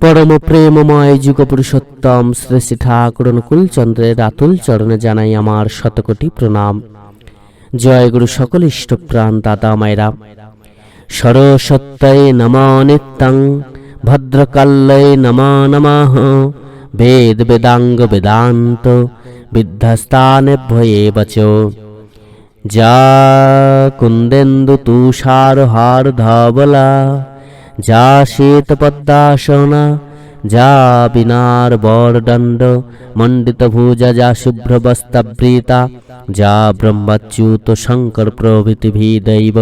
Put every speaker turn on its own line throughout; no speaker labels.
পরম প্রেমময় যুগ পুরুষোত্তম শ্রী শ্রী ঠাকুর অনুকূল চন্দ্রের আতুল চরণে জানাই আমার শতকোটি প্রণাম। জয় গুরু সকল ইষ্টপ্রাণ দাদা মায়েরা। সরস্বত্যয় নমা নিত্যং নমা নমঃ। বেদ বেদাঙ্গ বেদান্ত, বিদ্যাস্থানে ভয়ে বচ। যা কুন্দেন্দু তুষার হার ধবলা। যা শ্বেত পদ্মাসনা, যা বিনার বরদণ্ড, মণ্ডিত ভুজা, যা শুভ্র বস্তাবৃতা যা ব্রহ্মচ্যুত শঙ্কর প্রভৃতি দৈব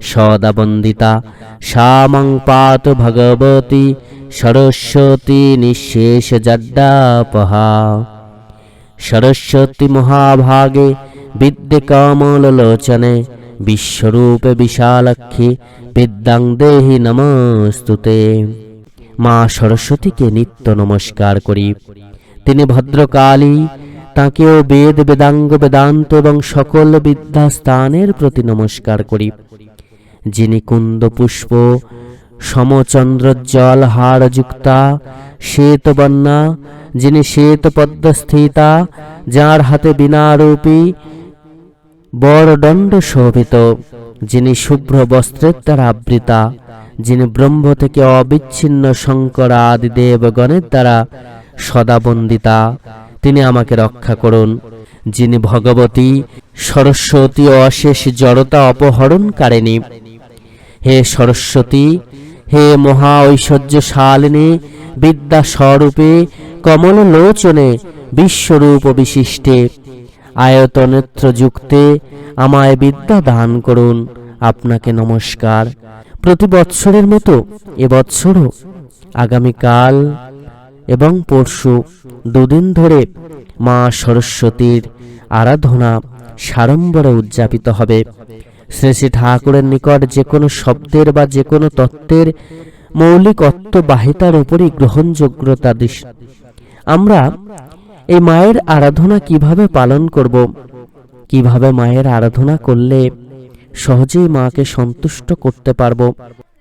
সদা বন্দিতা শ্যামং পাত ভগবতী সরস্বতী নিঃশেষ জড্ডাপহা সরস্বতী মহাভাগে বিদ্যে কমললোচনে বিশ্বরূপে বিশালক্ষী বিদ্যাং দেহি নমস্তুতে। মা সরস্বতীকে নিত্য নমস্কার করি। তিনি ভদ্রকালী, তাঁকেও বেদ, বেদাঙ্গ, বেদান্ত এবং সকল বিদ্যাস্থানের প্রতি নমস্কার করি। যিনি কুন্দ, পুষ্প সমচন্দ্রজ্জল হারযুক্তা শ্বেতবন্যা যিনি শ্বেত পদ্মস্থিতা, যার হাতে বিনারূপী বরদণ্ড শোভিত, যিনি শুভ্র বস্ত্রের দ্বারা আবৃতা, যিনি ব্রহ্ম থেকে অবিচ্ছিন্ন শঙ্কর আদি দেবগণের দ্বারা সদা বন্দিতা, তিনি আমাকে রক্ষা করুন, যিনি ভগবতী সরস্বতী অশেষ জড়তা অপহরণকারিণী। হে সরস্বতী, হে মহা ঐশ্বর্যশালিনী বিদ্যা স্বরূপে কমল লোচনে বিশ্বরূপ বিশিষ্টে আয়তনেত্র যুক্তে আমায় বিদ্যা দান করুন। আপনাকে নমস্কার। প্রতি বৎসরের মতো এবৎসরও আগামীকাল এবং পরশু দুদিন ধরে মা সরস্বতীর আরাধনা সাড়ম্বরে উদযাপিত হবে। শ্রী শ্রী ঠাকুরের নিকট যে কোনো শব্দের বা যে কোনো তত্ত্বের মৌলিক অত্ববাহিতার উপরই গ্রহণযোগ্যতা দিস আমরা এই মায়ের আরাধনা কীভাবে পালন করব? কীভাবে মায়ের আরাধনা করলে সহজেই মাকে সন্তুষ্ট করতে পারব?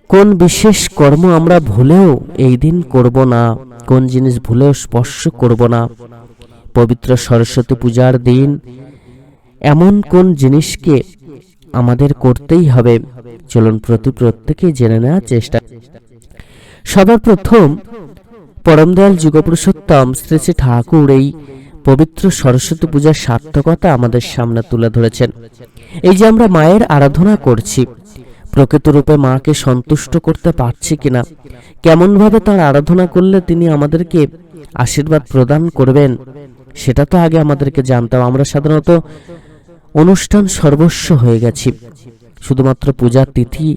কোন বিশেষ কর্ম আমরা ভুলেও এই দিন করব না? কোন জিনিস ভুলেও স্পর্শ করব না? পবিত্র সরস্বতী পূজার দিন এমন কোন জিনিসকে আমাদের করতেই হবে? চলুন প্রতি প্রত্যেকে জেনে নেওয়ার চেষ্টা। সবার প্রথম পরমদয়াল যুগপুরুষোত্তম শ্রী শ্রী ঠাকুর এই পবিত্র সরস্বতী পূজার সার্থকতা আমাদের সামনে তুলে ধরেছেন। এই যে আমরা মায়ের আরাধনা করছি প্রকৃত রূপে মাকে সন্তুষ্ট করতে পারছি কিনা, কেমনভাবে তার আরাধনা করলে তিনি আমাদেরকে আশীর্বাদ প্রদান করবেন, সেটা তো আগে আমাদেরকে জানতাম আমরা সাধারণত অনুষ্ঠান সর্বস্ব হয়ে গেছি, শুধুমাত্র পূজার তিথি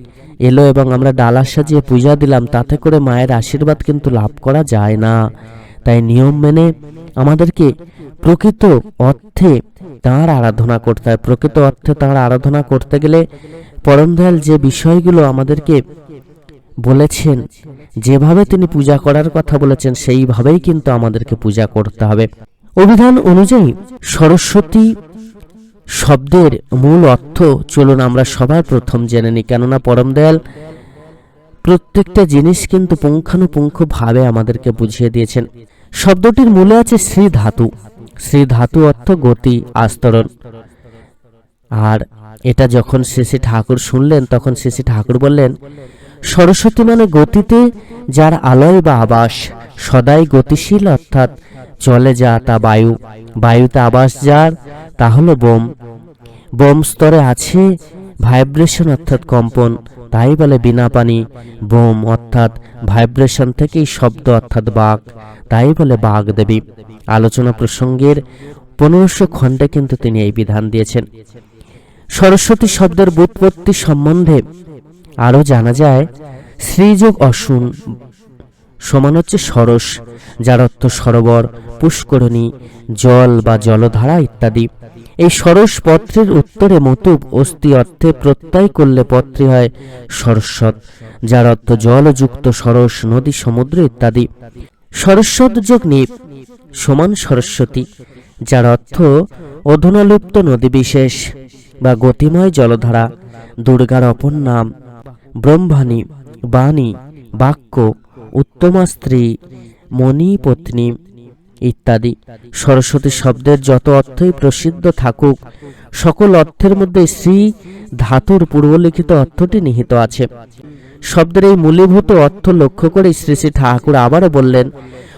এলো এবং আমরা ডালা সাজিয়ে পূজা দিলাম, তাতে করে মায়ের আশীর্বাদ কিন্তু লাভ করা যায় না। তাই নিয়ম মেনে আমাদেরকে প্রকৃত অর্থে তাঁর আরাধনা করতে হয়। প্রকৃত অর্থে তাঁর আরাধনা করতে গেলে পরমদয়াল যে বিষয়গুলো আমাদেরকে বলেছেন, যেভাবে তিনি পূজা করার কথা বলেছেন, সেইভাবেই কিন্তু আমাদেরকে পূজা করতে হবে। অভিধান অনুযায়ী সরস্বতী শব্দের মূল অর্থ, চলুন আমরা সবার প্রথম জেনে নিই, কেননা পরম দয়াল প্রত্যেকটা জিনিস কিন্তু পুঙ্খানুপুঙ্খভাবে আমাদেরকে বুঝিয়ে দিয়েছেন। শব্দটির মূলে আছে শ্রী ধাতু। শ্রী ধাতু অর্থ গতি, আস্তরণ। আর এটা যখন শ্রী ঠাকুর শুনলেন, তখন শ্রী ঠাকুর বললেন, সরস্বতী মানে গতিতে যার আলয় বা আবাস, সদাই গতিশীল অর্থাৎ চলে যা তা বায়ু। বায়ুতে আবাস যার তা হলো বোম। বোম স্তরে আছে ভাইব্রেশন অর্থাৎ কম্পন। তাই বলে বিনা পানি। বোম অর্থাৎ ভাইব্রেশন থেকেই শব্দ অর্থাৎ বাঘ তাই বলে বাঘ দেবী। আলোচনা প্রসঙ্গের পনেরোশো খণ্ডে কিন্তু তিনি এই বিধান দিয়েছেন। সরস্বতী শব্দের বুৎপত্তি সম্বন্ধে আরও জানা যায়, শ্রীযোগ অসুন সমান হচ্ছে সরস, যার অর্থ সরোবর, পুষ্করণী, জল বা জলধারা ইত্যাদি। এই সরস পত্রের উত্তরে মতুব অস্থি অর্থে প্রত্যয় করলে পত্রে হয় সরস্বত, যার অর্থ জলযুক্ত সরস, নদী, সমুদ্র ইত্যাদি। সরস্বত যোগ নিপ সমান সরস্বতী, যার অর্থ অধুনালুপ্ত নদী বিশেষ বা গতিময় জলধারা, দুর্গার অপর নাম ব্রহ্মাণী, বাণী, বাক্য উত্তমা স্ত্রী, মণি পত্নী ইত্যাদি। সরস্বতী শব্দের যত অর্থই প্রসিদ্ধ থাকুক, সকল অর্থের মধ্যে শ্রী ধাতুর পূর্বলিখিত অর্থটি নিহিত আছে। শব্দের এই মূলীভূত অর্থ লক্ষ্য করে শ্রী শ্রী ঠাকুর আবারও বললেন,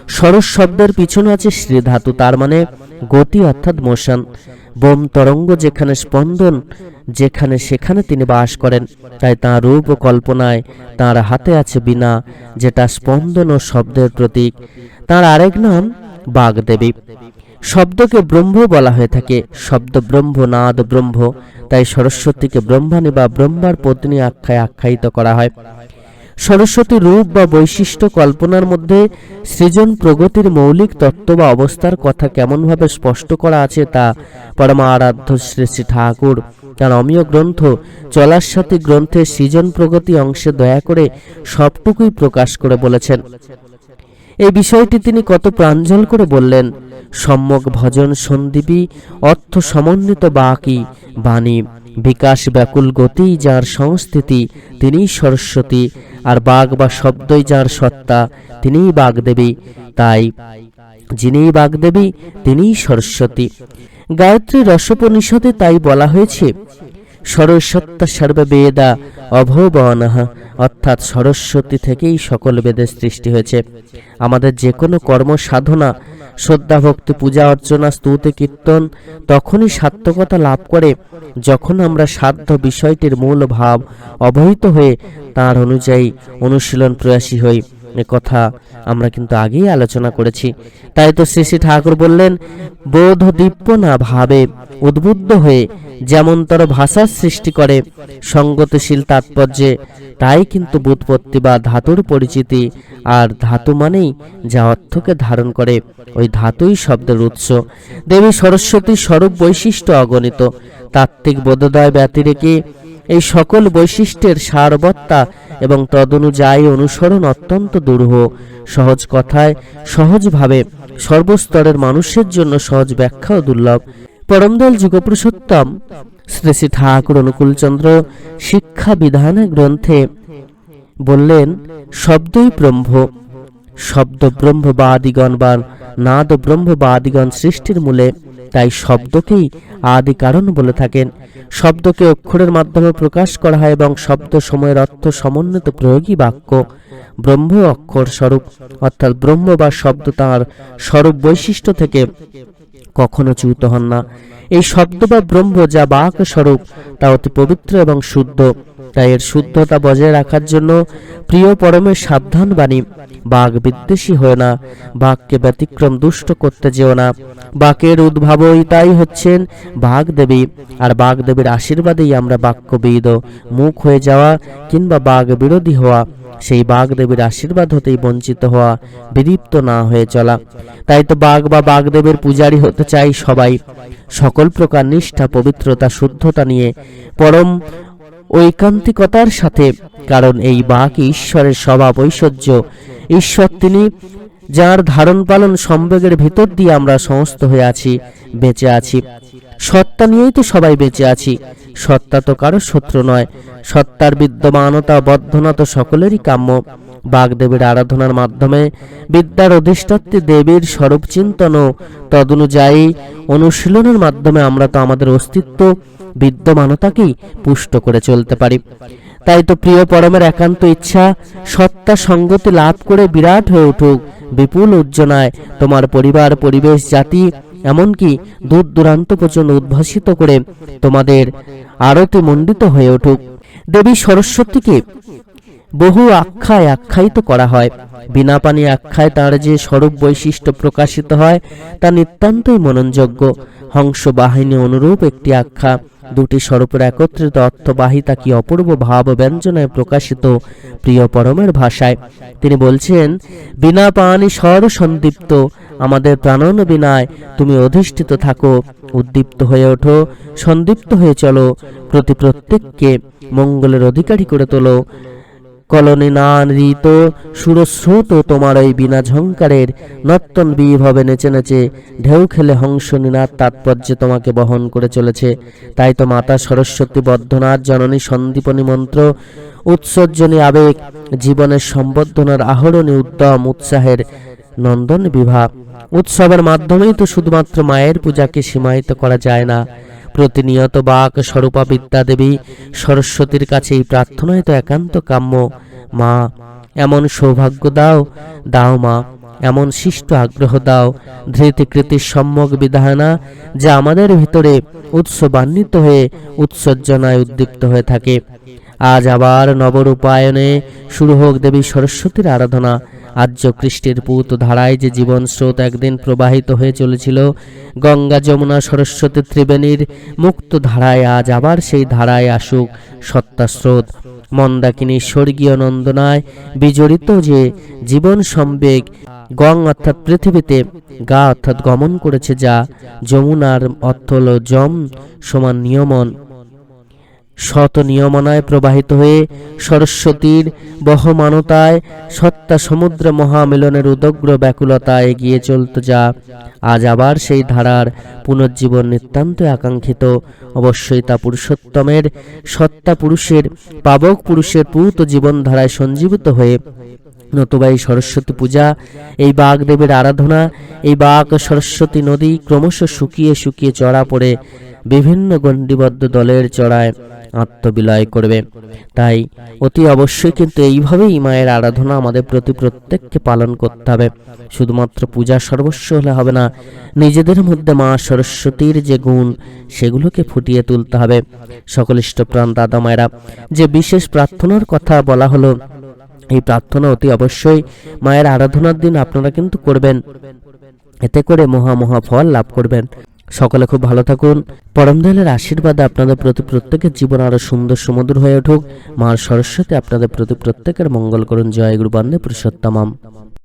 সরস শব্দের পিছনে আছে শ্রী ধাতু তার মানে গতি অর্থাৎ মোশন। বোম তরঙ্গ যেখানে স্পন্দন, যেখানে সেখানে তিনি বাস করেন। তাই তাঁর রূপ ও কল্পনায় তাঁর হাতে আছে বিনা যেটা স্পন্দন ও শব্দের প্রতীক। তাঁর আরেক নাম বাগদেবী। শব্দকে ব্রহ্ম বলা হয়ে থাকে। শব্দ ব্রহ্ম, নাদ ব্রহ্ম। তাই সরস্বতীকে ব্রহ্মাণী বা ব্রহ্মার পত্নী আখ্যায় আখ্যায়িত করা হয়। সরস্বতী রূপ বা বৈশিষ্ট্য কল্পনার মধ্যে সৃজন প্রগতির মৌলিক তত্ত্ব বা অবস্থার কথা কেমনভাবে স্পষ্ট করা আছে তা পরমা আরাধ্য শ্রী শ্রী ঠাকুর। তার অমীয় গ্রন্থ চলার সাথী গ্রন্থের সৃজন প্রগতি অংশে দয়া করে সবটুকুই প্রকাশ করে বলেছেন। এই বিষয়টি তিনি কত প্রাঞ্জল করে বললেন, সম্যক ভজন সন্দীপী অর্থ সমন্বিত বাকি, বাণী, বিকাশ ব্যাকুল গতি যার সংস্থিতি, তিনিই সরস্বতী। আর বাঘ বা শব্দই যার সত্তা, তিনিই বাগদেবী তাই যিনিই বাগদেবী তিনিই সরস্বতী। গায়ত্রী রসোপনিষদে তাই বলা হয়েছে, সরস্বত্তা সর্ববেদা অভবনহ অর্থাৎ সরস্বতী থেকেই সকল বেদের সৃষ্টি হয়েছে। আমাদের যে কোনো কর্ম সাধনা শ্রদ্ধা ভক্তি পূজা অর্চনা, স্তুতি, কীর্তন তখনই সার্থকতা লাভ করে। যখন আমরা সাধ্য বিষয়টির মূল ভাব অবহিত হয়ে তার অনুযায়ী অনুশীলন প্রয়াসী হই। কথা আমরা কিন্তু আগেই আলোচনা করেছি। তাই তো শ্রী শ্রী ঠাকুর বললেন বোধ দীপ্য না ভাবে উদ্বুদ্ধ হয়ে যেমনতর ভাষার সৃষ্টি করে সঙ্গতিশীল তাৎপর্যে, তাই কিন্তু বুৎপত্তি বা ধাতুর পরিচিতি আর ধাতু মানেই যা অর্থকে ধারণ করে, ওই ধাতুই শব্দের উৎস। দেবী সরস্বতী স্বরূপ বৈশিষ্ট্য অগণিত। তাত্ত্বিক বোধোদয় ব্যতিরেকে এই সকল বৈশিষ্ট্যের সারবত্তা এবং তদনুযায়ী অনুসরণ অত্যন্ত দুরূহ। সহজ কথায়, সহজভাবে সর্বস্তরের মানুষের জন্য সহজ ব্যাখ্যা ও দুর্লভ। পরমদল যুগপুরুষোত্তম শ্রী শ্রী ঠাকুর অনুকূলচন্দ্র শিক্ষা বিধান গ্রন্থে বললেন, শব্দই ব্রহ্ম। শব্দ ব্রহ্ম বা আদিগণ বা নাদ ব্রহ্ম বা আদিগণ সৃষ্টির মূলে তাই শব্দকেই আদি কারণ বলে থাকেন। শব্দকে অক্ষরের মাধ্যমে প্রকাশ করা হয় এবং শব্দ সময়ের অর্থ সমন্বিত প্রয়োগী বাক্য। ব্রহ্ম অক্ষর স্বরূপ, অর্থাৎ ব্রহ্ম বা শব্দ তাঁর স্বরূপ বৈশিষ্ট্য থেকে কখনো চ্যুত হন না। এই শব্দ বা ব্রহ্ম যা বাক স্বরূপ, তা অতি পবিত্র এবং শুদ্ধ। তাই এর শুদ্ধতা বজায় রাখার জন্য প্রিয় পরমের সাবধান বাণী বাঘ বিদ্বেষী হয় না বাঘকে ব্যতিক্রম দুষ্ট করতে যেও না। বাঘের উদ্ভাবই তাই হচ্ছেন বাঘ দেবী, আর বাঘ দেবীর আশীর্বাদেই আমরা বাক্যবিদ মুখ হয়ে যাওয়া কিংবা বাঘ বিরোধী হওয়া, সেই বাঘ দেবীর আশীর্বাদ হতেই বঞ্চিত হওয়া, বিদীপ্ত না হয়ে চলা। তাই তো বাঘ বা বাগদেবের পূজারী হতে চাই সবাই। সকল প্রকার নিষ্ঠা, পবিত্রতা, শুদ্ধতা নিয়ে পরম ঐকান্তিকতার সাথে, কারণ এই বাঘ ঈশ্বরের স্বভাব ঐশ্বর্য ঈশ্বর তিনি, যার ধারণ পালন সম্বেগের ভিতর দিয়ে আমরা সমস্ত হয়ে আছি, বেঁচে আছি। সত্তা নিয়েই তো সবাই বেঁচে আছি। সত্তা তো কারও শত্রু নয়। সত্তার বিদ্যমানতা বদ্ধনা তো সকলেরই কাম্য। বাগদেবীর আরাধনার মাধ্যমে, বিদ্যার অধিষ্ঠাত্রী দেবীর স্বরূপ চিন্তন তদনুযায়ী অনুশীলনের মাধ্যমে আমরা তো আমাদের অস্তিত্ব বিদ্যমানতাকেই পুষ্ট করে চলতে পারি? তাই তো প্রিয় পরমের একান্ত ইচ্ছা, সত্তা সঙ্গতি লাভ করে বিরাট হয়ে উঠুক। বিপুল উজ্জনায় তোমার পরিবার, পরিবেশ, জাতি, এমনকি দূর দূরান্ত পর্যন্ত উদ্ভাসিত করে তোমাদের আরতি মণ্ডিত হয়ে উঠুক। দেবী সরস্বতীকে বহু আখ্যায় আখ্যায়িত করা হয়। বিনা পানি আখ্যায় তার যে স্বরূপ বৈশিষ্ট্য প্রকাশিত হয়, তা নিতান্তই মননযোগ্য। হংস বাহিনী অনুরূপ একটি আখ্যা। দুটি স্বরূপের একত্রিত অর্থবাহিতা কি অপূর্ব ভাব ব্যঞ্জনায় প্রকাশিত প্রিয় পরমের ভাষায়। তিনি বলছেন, বিনা পানি স্বর সন্দীপ্ত, আমাদের প্রাণন বিনায় তুমি অধিষ্ঠিত থাকো, উদ্দীপ্ত হয়ে ওঠো, সন্দীপ্ত হয়ে চলো, প্রতি প্রত্যেককে মঙ্গলের অধিকারী করে তোলো। কলনি নানৃত সুরস্রোত তোমার ওই বিনা ঝঙ্কারের নর্তন বিভবে নেচে নেচে ঢেউ খেলে হংস নিনাদ তাৎপর্য তোমাকে বহন করে চলেছে। তাই তো মাতা সরস্বতী বদ্ধনাথ জননী সন্দীপনী মন্ত্র উৎসর্জনী আবেগ, জীবনের সম্বর্ধনার আহরণী উদ্যম, উৎসাহের নন্দন বিভাগ উৎসবের মাধ্যমেই তো শুধুমাত্র মায়ের পূজাকে সীমায়িত করা যায় না। প্রতিনিয়ত বাক স্বরূপা বিদ্যাদেবী সরস্বতীর কাছে এই প্রার্থনাই তো একান্ত কাম্য। মা, এমন সৌভাগ্য দাও দাও মা, এমন শিষ্ট আগ্রহ দাও। ধৃতিকৃতির সম্যক বিধানা যা আমাদের ভিতরে উৎসবান্বিত হয়ে উৎসর্জনায় উদ্দীপ্ত হয়ে থাকে। আজ আবার নবরূপায়নে শুরু হোক দেবী সরস্বতীর আরাধনা। আর্য কৃষ্টির পুত ধারায় যে জীবন স্রোত একদিন প্রবাহিত হয়ে চলেছিল, গঙ্গা, যমুনা, সরস্বতী ত্রিবেণীর মুক্ত ধারায় আজ আবার সেই ধারায় আসুক সত্তা স্রোত। মন্দাকিনী স্বর্গীয় নন্দনায় বিজড়িত যে জীবন সম্বেগ, গং অর্থাৎ পৃথিবীতে, গা অর্থাৎ গমন করেছে যা যমুনার অর্থ হল যম সমান নিয়মন শত নিয়মনায় প্রবাহিত হয়ে সরস্বতীর বহমানতায় সত্তা সমুদ্র মহামিলনের উদগ্র ব্যাকুলতা এগিয়ে চলত যা। আজ আবার সেই ধারার পুনর্জীবন নিতান্ত আকাঙ্ক্ষিত। অবশ্যই তা পুরুষোত্তমের, সত্তা পুরুষের, পাবক পুরুষের পূত জীবনধারায় সঞ্জীবিত হয়ে। নতুবা এই সরস্বতী পূজা, এই বাগদেবীর আরাধনা, এই বাঘ সরস্বতী নদী ক্রমশ শুকিয়ে শুকিয়ে চড়া পড়ে বিভিন্ন গণ্ডিবদ্ধ দলের চড়ায়। আত্মবিলয় করবে। তাই অতি অবশ্যই কিন্তু এইভাবেই মায়ের আরাধনা আমাদের প্রতি প্রত্যেককে পালন করতে হবে। শুধুমাত্র পূজা সর্বস্ব হলে হবে না, নিজেদের মধ্যে মা সরস্বতীর যে গুণ, সেগুলোকে ফুটিয়ে তুলতে হবে। সকলিষ্ট প্রাণ দাদা মায়েরা, যে বিশেষ প্রার্থনার কথা বলা হলো, এই প্রার্থনা অতি অবশ্যই মায়ের আরাধনার দিন আপনারা কিন্তু করবেন। এতে করে মহা মহা ফল লাভ করবেন। সকলে খুব ভালো থাকুন। পরম দয়ালের আশীর্বাদে আপনাদের প্রতি প্রত্যেকের জীবন আরও সুন্দর সুমধুর হয়ে উঠুক। মা সরস্বতী আপনাদের প্রতি প্রত্যেকের মঙ্গল করুন। জয় গুরু বন্দে পুরুষোত্তমাম।